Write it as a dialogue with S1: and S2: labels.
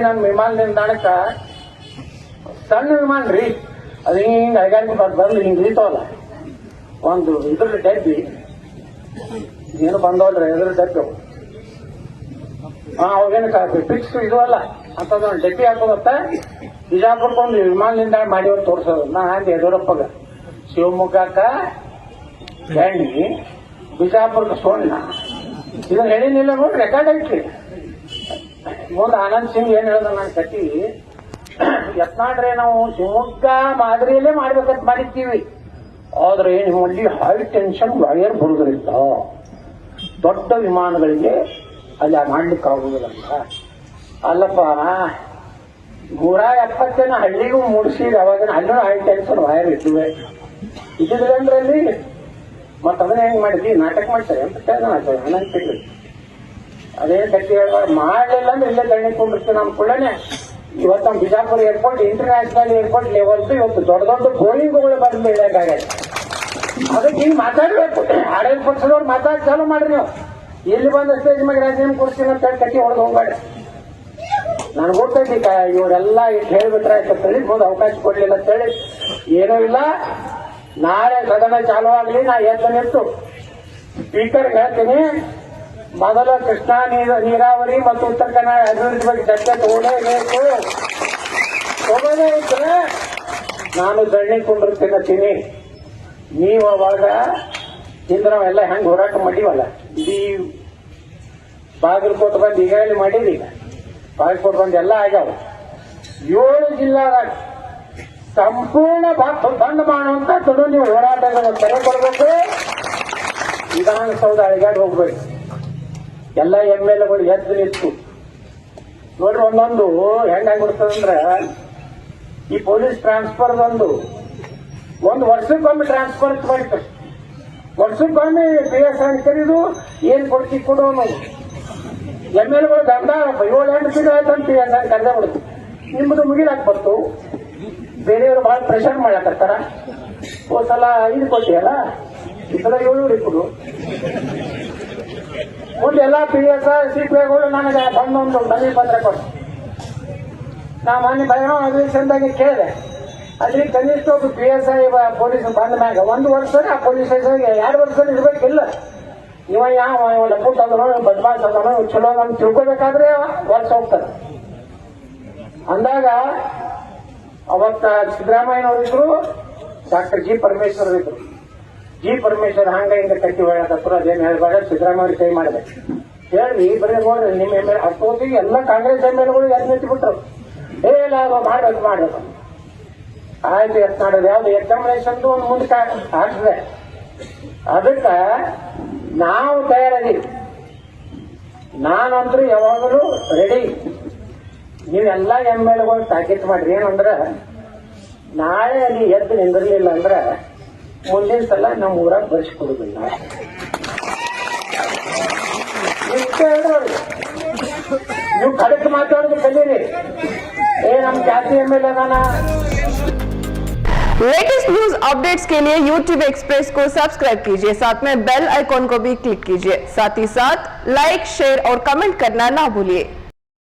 S1: ನನ್ನ ವಿಮಾನ ನಿಲ್ದಾಣಕ್ಕ. ಸಣ್ಣ ವಿಮಾನ ರೀ. ಅದು ಹಿಂಗೆ ಐಗಾಡಿ ಅದು ಬಂದು ಹಿಂಗೆ ಇಳಿತಾವಲ್ಲ ಒಂದು ಇದ್ರ ಡಬ್ಬಿ. ಏನು ಬಂದವಲ್ರಿ ಎದುರು ಡಬ್ಬಿ ಅವು. ಹಾ, ಅವಾಗೇನು ಫಿಕ್ಸ್ ಇದು ಅಲ್ಲ. ಅಂತದೊಂದು ಡಬ್ಬಿ ಹಾಕೋದತ್ತ. ಬಿಜಾಪುರಕ್ಕೆ ಒಂದು ವಿಮಾನ ನಿಲ್ದಾಣ ಮಾಡಿ ತೋರ್ಸೋದು ನಾ ಹಾಗೆ ಯಡಿಯೂರಪ್ಪಗ. ಶಿವಮೊಗ್ಗಕ್ಕ ಬಿಜಾಪುರಕ್ಕೆ ಸೋಣ್ಣ. ಇದನ್ನ ಹೇಳಿನಿಲ್ಲ ನೋಡಿ ರೆಕಾರ್ಡ್ ಐತ್ರಿ. ಮುಂದೆ ಆನಂದ್ ಸಿಂಗ್ ಏನ್ ಹೇಳ್ದ ನಾನು ಕಟ್ಟಿ? ಯತ್ನಾಡ್ರೆ ನಾವು ಶಿವಮೊಗ್ಗ ಮಾದರಿಯಲ್ಲೇ ಮಾಡ್ಬೇಕಂತ ಮಾಡಿರ್ತೀವಿ ಆದ್ರೆ ನಿಮ್ಮಲ್ಲಿ ಹೈ ಟೆನ್ಷನ್ ವೈರ್ ಬರುವುದರಿಂದ ದೊಡ್ಡ ವಿಮಾನಗಳಿಗೆ ಅಲ್ಲಿ ಮಾಡ್ಲಿಕ್ಕೆ ಆಗುದಿಲ್ಲ ಅಲ್ಲಪ್ಪ ನೂರ ಎಪ್ಪತ್ತೇನ ಹಳ್ಳಿಗೂ ಮೂಡಿಸಿದ ಅವಾಗಿನ ಅಲ್ಲೂ ಹೈ ಟೆನ್ಷನ್ ವೈರ್ ಇದ್ದುವೆ. ಅಂದ್ರೆ ಮತ್ತೆ ಅದನ್ನ ಹೆಂಗ್ ಮಾಡಿದ್ವಿ? ನಾಟಕ ಮಾಡ್ತಾರೆ ಅಂತ ಕೇಳಿದ ಅನಂತ ತಿಂಗಳು ಅದೇ ಗಟ್ಟಿ ಹೇಳ್ಬಾರ್ದು ಮಾಡಲಿಲ್ಲ ಅಂದ್ರೆ ಇಲ್ಲೇ ದಣಿಕೊಂಡಿರ್ತೀವಿ ಅನ್ಕೊಳ್ಳೇನೆ ಇವತ್ತು ನಮ್ಮ Bijapur airport international airport level ಇವತ್ತು ದೊಡ್ಡ ದೊಡ್ಡ ಗೋಳಿಗಳು ಬಂದು ಬೀಳಬೇಕಾಗೈತೆ ಅದಕ್ಕೆ ಹಿಂಗ್ ಮಾತಾಡಬೇಕು. ಆಡಳಿತ ಪಕ್ಷದವ್ರು ಮಾತಾಡ್ ಚಾಲು ಮಾಡ್ರಿ ನೀವು. ಇಲ್ಲಿ ಬಂದ ಸ್ಟೇಜ್ ಮೇಲೆ ರಾಜೀನಾಮೆ ಕೊಡ್ತೀನಿ ಅಂತ ಹೇಳಿ ಕಟ್ಟಿ ಹೊಡೆದು ಹೋಗ್ಬೇಡ. ನನ್ಗೆ ಗೊತ್ತೈತಿ ಇವರೆಲ್ಲ ಇಟ್ಟು ಹೇಳ್ಬಿಟ್ರೆ ಆಯ್ತು ತಳಿ ಮುಂದೆ ಅವಕಾಶ ಕೊಡ್ಲಿಲ್ಲ ಅಂತ ಹೇಳಿ. ಏನೂ ಇಲ್ಲ. ನಾಳೆ ಸದನ ಚಾಲು ಆಗಲಿ, ನಾ ಎದ್ದು ನಿಂತು. ಸ್ಪೀಕರ್ ಹೇಳ್ತೀನಿ. ಮೊದಲ ಕೃಷ್ಣಾ ನೀರ ನೀರಾವರಿ ಮತ್ತು ಉತ್ತರ ಕನ್ನಡ ಅಭಿವೃದ್ಧಿ ಬಗ್ಗೆ ಚರ್ಚೆ ತಗೊಳ್ಳೇಬೇಕು ತಗೊಳ್ಳೇ ಇದ್ರೆ ನಾನು ಧರಣಿ ತಿನ್ನತೀನಿ ನೀವು ಅವಾಗ ಇಂದ ನಾವೆಲ್ಲ ಹೆಂಗ್ ಹೋರಾಟ ಮಾಡೀವಲ್ಲ? ಇಡೀ ಬಾಗಲಕೋಟೆ ಬಂದು ಈಗ ಹೇಳಿ ಮಾಡೀವಿ ಈಗ ಬಾಗಲಕೋಟೆ ಬಂದು ಎಲ್ಲ ಆಗ್ಯಾವ. ಏಳು ಜಿಲ್ಲಾದಾಗ ಸಂಪೂರ್ಣ ಬಂದ್ ಮಾಡುವಂತ ನೀವು ಹೋರಾಟಗಳು ಕರೆ ಕೊಡಬೇಕು. ವಿಧಾನಸೌಧ ಅಳಿಗಾಡಿ ಹೋಗ್ಬೇಕು ಎಲ್ಲ ಎಂ ಎಲ್ ಎಗಳು ಎದ್ದು ನಿಂತು. ನೋಡ್ರಿ ಒಂದೊಂದು ಹೆಂಗಾಗ್ಬಿಡ್ತದಂದ್ರ ಈ ಪೊಲೀಸ್ ಟ್ರಾನ್ಸ್ಫರ್ ಒಂದು ಒಂದು ವರ್ಷಕ್ಕೊಮ್ಮೆ ಟ್ರಾನ್ಸ್ಫರ್ ಮಾಡಿತ್ತು ವರ್ಷಕ್ಕೊಮ್ಮೆ ಪಿ ಎಸ್ ಕರೀದು ಏನ್ ಕೊಡ್ತಿ ಕೊಡೋನು ಎಂ ಎಲ್ಗಳು ದಂಡ ಏಳು ಎಂಟು ತಿಂಗಳಾಯ್ತು ಅಂತ ಪಿ ಎಸ್ ಕರೆದ ಬಿಡುತ್ತೆ ನಿಮ್ಮದು ಮುಗಿಲಾಕ್ ಬರ್ತು ಬೇರೆಯವರು ಬಹಳ ಪ್ರೆಷರ್ ಮಾಡಕತ್ತಾರ. ಹೋದ್ಸಲ ಐದು ಕೊಟ್ಟಿಯಲ್ಲ? ಈ ಸಲ ಏಳು ಕೊಡು. ಮುಂದೆ ಎಲ್ಲ P S I C P ಐಗಳು ನನಗೆ ಬಂದೊಂದು ಮನವಿ ಪತ್ರ ಕೊಟ್ಟು ನಾ ಮೊನ್ನೆ ಬೆಳಗಾವಿ ಅಧಿವೇಶನದಾಗೆ ಕೇಳಿದೆ. ಅಲ್ಲಿ ಕನಿಷ್ಠ ಒಬ್ಬ ಪಿ ಎಸ್ ಐ ಪೊಲೀಸ್ ಬಂದ ಮ್ಯಾಗ ಒಂದು ವರ್ಷ ಆ ಪೊಲೀಸ್ ಎರಡು ವರ್ಷ ಇರ್ಬೇಕಿಲ್ಲ. ಇವ ಯಾವ ಲಪುಟ್ ಅದನೋ ಬದ್ಮಾಸ್ ಅದನೋ ಚಲೋ ಅಂತ ತಿಳ್ಕೊಬೇಕಾದ್ರೆ ವರ್ಷ ಹೋಗ್ತಾರೆ ಅಂದಾಗ ಅವತ್ತ ಸಿದ್ದರಾಮಯ್ಯನವರಿದ್ರು ಡಾಕ್ಟರ್ ಜಿ ಪರಮೇಶ್ವರ್ ಇದ್ರು. ಜಿ ಪರಮೇಶ್ವರ್ ಹಂಗ ಹಿಂಗ ಕಟ್ಟಿ ಹೇಳಕತ್ರು ಅದೇನು ಹೇಳ್ಬೇಡ, ಸಿದ್ದರಾಮಯ್ಯ ಕೈ ಮಾಡಬೇಕು. ಹೇಳಿ ಬರೀ ನೋಡ್ರಿ ನಿಮ್ಮ ಎಂ ಎಲ್ ಅಷ್ಟೊತ್ತಿಗೆ ಎಲ್ಲ ಕಾಂಗ್ರೆಸ್ ಎಂ ಎಲ್ಗಳು ಎಲ್ಲಿ ನಿಂತ್ಬಿಟ್ರು? ಲಾಭ, ಮಾಡ್ಬೇಕು ಮಾಡ್ಬೇಕು. ಆಯ್ತು ಎತ್ ಮಾಡೋದು ಯಾವ್ದು ಎಕ್ಸಾಮಿನೇಷನ್ ಒಂದು ಮುಂದಕ್ಕೆ ಆಗ್ತದೆ ಅದಕ್ಕೆ ನಾವು ತಯಾರಾದೀವಿ ನಾನಂತೂ ಯಾವಾಗಲೂ ರೆಡಿ ನೀವೆಲ್ಲ ಎಂ ಎಲ್ಗಳು ತಾಕೀತ್ ಮಾಡ್ರಿ. ಏನಂದ್ರೆ, ನಾಳೆ ಅಲ್ಲಿ ಎದ್ದು ನಿಂದಿರ್ಲಿಲ್ಲ ಅಂದ್ರ ಮುಂದಿನ ಸಲ ನಮ್ಮ ಊರಾಗ ಬರ್ಸ್ಕೊಡುದಿಲ್ಲ ಇಷ್ಟೇ ಹೇಳೋರು. ನೀವು ಖಡಕ್ ಮಾತಾಡೋದು ಕಲೀರಿ ಏ ನಮ್ ಜಾತಿ ಎಮ್ ಎಲ್ ಅದಾನ
S2: लेटेस्ट न्यूज अपडेट्स के लिए YouTube एक्सप्रेस को सब्सक्राइब कीजिए साथ में बेल आइकॉन को भी क्लिक कीजिए साथ ही साथ लाइक शेयर और कमेंट करना ना भूलिए